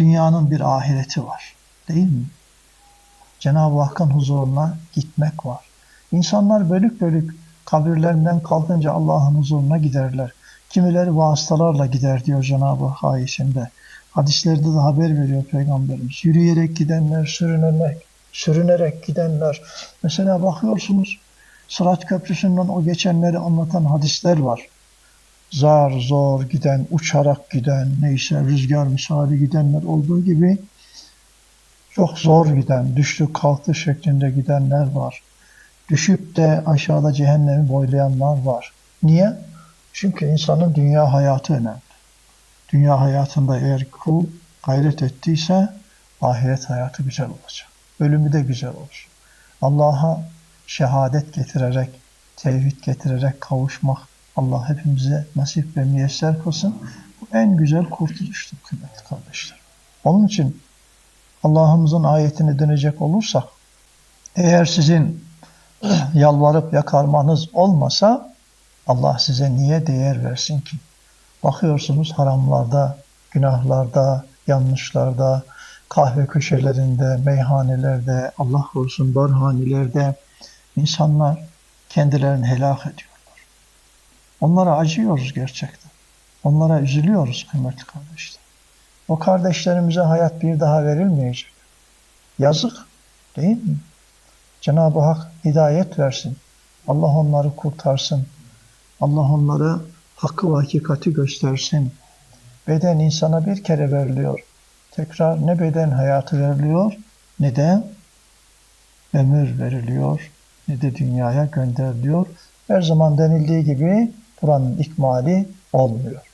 dünyanın bir ahireti var. Değil mi? Cenab-ı Hakk'ın huzuruna gitmek var. İnsanlar bölük bölük kabirlerinden kalkınca Allah'ın huzuruna giderler. Kimileri vasıtalarla gider diyor Cenab-ı Hak ayetinde. Hadislerde de haber veriyor Peygamberimiz. Yürüyerek gidenler, sürünerek, sürünerek gidenler. Mesela bakıyorsunuz Sırat Köprüsü'nden o geçenleri anlatan hadisler var. Zar zor giden, uçarak giden, neyse rüzgar misali gidenler olduğu gibi çok zor giden, düştü kalktı şeklinde gidenler var. Düşüp de aşağıda cehennemi boylayanlar var. Niye? Çünkü insanın dünya hayatı önemli. Dünya hayatında eğer kul gayret ettiyse ahiret hayatı güzel olacak. Ölümü de güzel olur. Allah'a şehadet getirerek, tevhid getirerek kavuşmak Allah hepimize nasip ve müyesser kılsın. Bu en güzel kurtuluştur kıymetli kardeşler. Onun için Allah'ımızın ayetine dönecek olursak, eğer sizin yalvarıp yakarmanız olmasa Allah size niye değer versin ki? Bakıyorsunuz haramlarda, günahlarda, yanlışlarda, kahve köşelerinde, meyhanelerde, Allah korusun barhanelerde insanlar kendilerini helak ediyorlar. Onlara acıyoruz gerçekten. Onlara üzülüyoruz kıymetli kardeşler. O kardeşlerimize hayat bir daha verilmeyecek. Yazık değil mi? Cenab-ı Hak hidayet versin. Allah onları kurtarsın. Allah onlara hakkı ve hakikati göstersin. Beden insana bir kere veriliyor. Tekrar ne beden hayatı veriliyor ne de ömür veriliyor ne de dünyaya gönderiliyor. Her zaman denildiği gibi buranın ikmali olmuyor.